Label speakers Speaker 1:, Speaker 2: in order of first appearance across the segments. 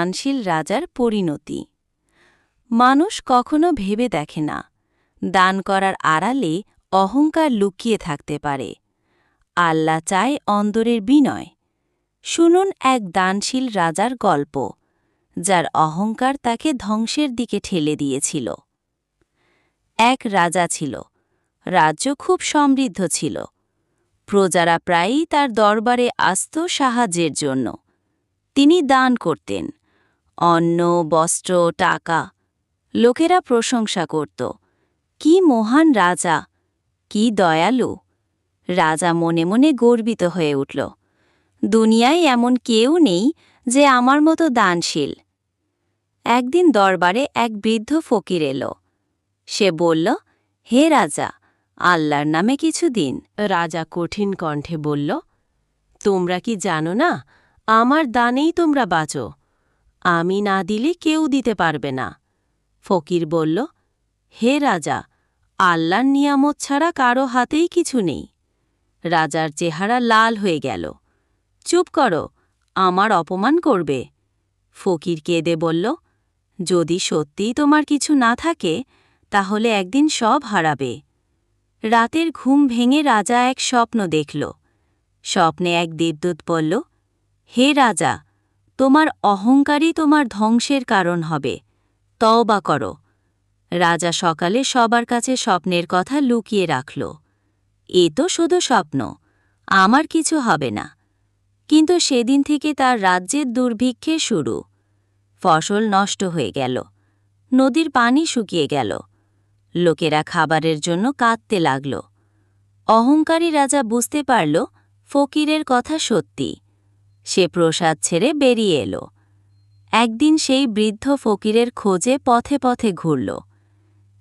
Speaker 1: দানশীল রাজার পরিণতি। মানুষ কখনো ভেবে দেখে না, দান করার আড়ালে অহংকার লুকিয়ে থাকতে পারে। আল্লাহ চায় অন্দরের বিনয়। শুনুন এক দানশীল রাজার গল্প, যার অহংকার তাকে ধ্বংসের দিকে ঠেলে দিয়েছিল। এক রাজা ছিল, রাজ্য খুব সমৃদ্ধ ছিল। প্রজারা প্রায়ই তার দরবারে আসত সাহায্যের জন্য। তিনি দান করতেন। অন্ন, বস্ত্র, টাকা। লোকেরা প্রশংসা করত। কি মহান রাজা, কি দয়ালু। রাজা মনে মনে গর্বিত হয়ে উঠল। দুনিয়ায় এমন কেউ নেই যে আমার মতো দানশীল। একদিন দরবারে এক বৃদ্ধ ফকির এলো। সে বলল, হে রাজা, আল্লাহর নামে কিছু দিন।
Speaker 2: রাজা কঠিন কণ্ঠে বলল, তোমরা কি জানো না, আমার দানেই তোমরা বাঁচো। আমি না দিলে কেউ দিতে পারবে না। ফকির বলল, হে রাজা, আল্লাহর নিয়ামত ছাড়া কারও হাতেই কিছু নেই। রাজার চেহারা লাল হয়ে গেল। চুপ করো, আমার অপমান করবে। ফকির কেঁদে বলল, যদি সত্যিই তোমার কিছু না থাকে, তাহলে একদিন সব হারাবে। রাতের ঘুম ভেঙে রাজা এক স্বপ্ন দেখল। স্বপ্নে এক দেবদূত বলল, হে রাজা তোমার অহংকারই তোমার ধ্বংসের কারণ হবে। তওবা করো। রাজা সকালে সবার কাছে স্বপ্নের কথা লুকিয়ে রাখল। এ তো শুধু স্বপ্ন, আমার কিছু হবে না। কিন্তু সেদিন থেকে তার রাজ্যের দুর্ভিক্ষে শুরু। ফসল নষ্ট হয়ে গেল, নদীর পানি শুকিয়ে গেল, লোকেরা খাবারের জন্য কাঁদতে লাগল। অহংকারী রাজা বুঝতে পারল, ফকিরের কথা সত্যি। সে প্রসাদ ছেড়ে বেরিয়ে এলো। একদিন সেই বৃদ্ধ ফকিরের খোঁজে পথে পথে ঘুরল।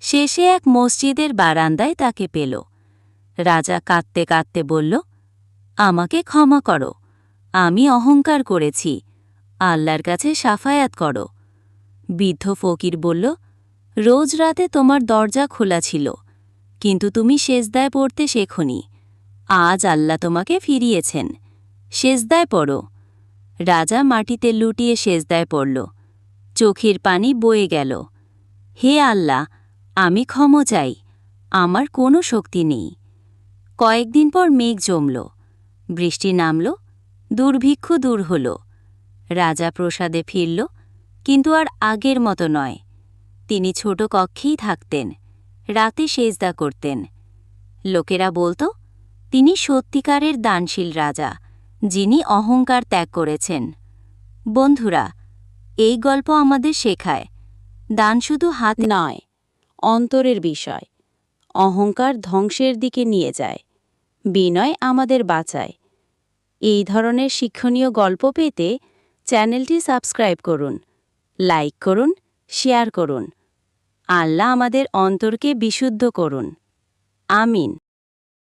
Speaker 2: শেষে এক মসজিদের বারান্দায় তাকে পেল। রাজা কাঁদতে কাঁদতে বলল, আমাকে ক্ষমা করো, আমি অহংকার করেছি, আল্লাহর কাছে সাফায়াত করো। বৃদ্ধ ফকির বলল, রোজ রাতে তোমার দরজা খোলা ছিল, কিন্তু তুমি সেজদায় পড়তে শেখনি। আজ আল্লাহ তোমাকে ফিরিয়েছেন। সেজদায় পড়ো। রাজা মাটিতে লুটিয়ে সেজদায় পড়ল। চোখের পানি বয়ে গেল। হে আল্লাহ, আমি ক্ষম চাই, আমার কোনো শক্তি নেই। কয়েকদিন পর মেঘ জমল। বৃষ্টি নামল, দুর্ভিক্ষ দূর হল। রাজা প্রসাদে ফিরল, কিন্তু আর আগের মতো নয়। তিনি ছোট কক্ষেই থাকতেন, রাতে সেজদা করতেন। লোকেরা বলতো, তিনি সত্যিকারের দানশীল রাজা। যিনি অহংকার ত্যাগ করেছেন। বন্ধুরা, এই গল্প আমাদের শেখায়, দান শুধু হাত নয়, অন্তরের বিষয়। অহংকার ধ্বংসের দিকে নিয়ে যায়, বিনয় আমাদের বাঁচায়। এই ধরনের শিক্ষণীয় গল্প পেতে চ্যানেলটি সাবস্ক্রাইব করুন, লাইক করুন, শেয়ার করুন। আল্লাহ আমাদের অন্তরকে বিশুদ্ধ করুন। আমিন।